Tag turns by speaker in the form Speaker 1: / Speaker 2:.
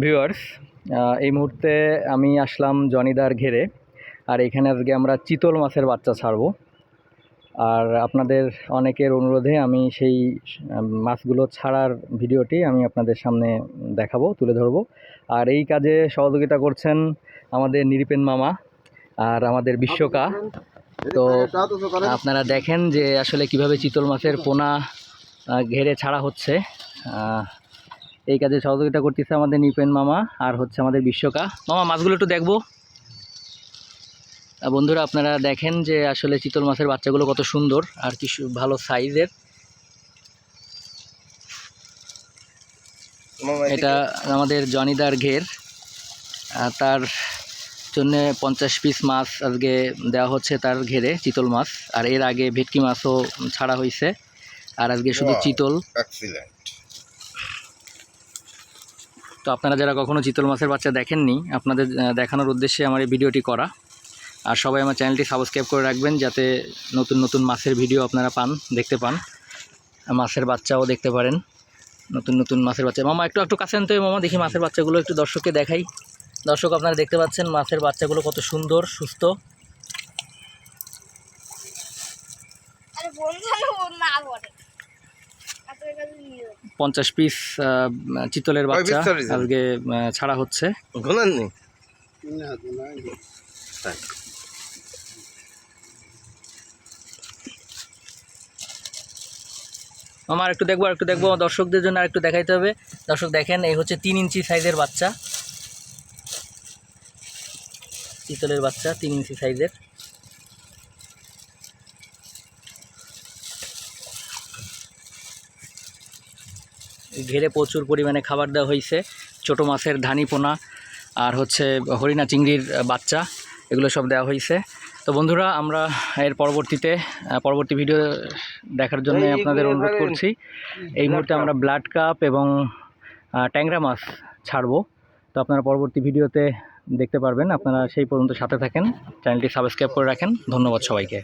Speaker 1: Viewers এই মুহূর্তে আমি আসলাম জনিদার ঘেরে, আর এখানে আজকে আমরা চিতল মাছের বাচ্চা ছাড়বো। আর আপনাদের অনেকের অনুরোধে আমি সেই মাছগুলো ছাড়ার ভিডিওটি আমি আপনাদের সামনে দেখাবো, তুলে ধরবো। আর এই কাজে সহযোগিতা করছেন আমাদের নিরিপেন মামা আর আমাদের বিশ্বকা। তো আপনারা দেখেন যে আসলে কীভাবে চিতল মাছের পোনা ঘেরে ছাড়া হচ্ছে। এই কাজে সহযোগিতা করতেছে আমাদের নিপেন মামা আর হচ্ছে আমাদের বিশ্বকা। মামা মাছগুলো একটু দেখব। বন্ধুরা আপনারা দেখেন যে আসলে চিতল মাছের বাচ্চাগুলো কত সুন্দর আর কি ভালো সাইজের। এটা আমাদের জনিদার ঘের। তার জন্য পঞ্চাশ পিস মাছ আজকে দেওয়া হচ্ছে তার ঘেরে চিতল মাছ। আর এর আগে ভেটকি মাছও ছাড়া হয়েছে আর আজকে শুধু চিতল। তো আপনারা যারা কখনো চিতল মাছের বাচ্চা দেখেননি, আপনাদের দেখানোর উদ্দেশ্যে আমার এই ভিডিওটি করা। আর সবাই আমার চ্যানেলটি সাবস্ক্রাইব করে রাখবেন যাতে নতুন নতুন মাছের ভিডিও আপনারা পান, দেখতে পান। মাছের বাচ্চাও দেখতে পারেন। নতুন নতুন মাছের বাচ্চা। মামা, একটু একটু কাছে আনতে হবে মামা, দেখি মাছের বাচ্চাগুলো একটু দর্শককে দেখাই। দর্শক, আপনারা দেখতে পাচ্ছেন মাছের বাচ্চাগুলো কত সুন্দর, সুস্থ।
Speaker 2: বন্ধু না করে আপনার কাছে নিয়ে যাব।
Speaker 1: পঞ্চাশ পিস চিতলের বাচ্চা আজকে ছাড়া হচ্ছে। আমার একটু দেখব আর একটু দেখব দর্শকদের জন্য আর একটু দেখাইতে হবে। দর্শক দেখেন এই হচ্ছে তিন ইঞ্চি সাইজের বাচ্চা। চিতলের বাচ্চা তিন ইঞ্চি সাইজের। ঘেরে প্রচুর পরিমাণে খাবার দেওয়া হয়েছে। ছোটো মাছের ধানি পোনা আর হচ্ছে হরিণা চিংড়ির বাচ্চা এগুলো সব দেওয়া হয়েছে। তো বন্ধুরা আমরা এর পরবর্তীতে পরবর্তী ভিডিও দেখার জন্য আপনাদের অনুরোধ করছি। এই মুহূর্তে আমরা ব্লাড কাপ এবং ট্যাংরা মাছ ছাড়বো। তো আপনারা পরবর্তী ভিডিওতে দেখতে পারবেন। আপনারা সেই পর্যন্ত সাথে থাকেন। চ্যানেলটি সাবস্ক্রাইব করে রাখেন। ধন্যবাদ সবাইকে।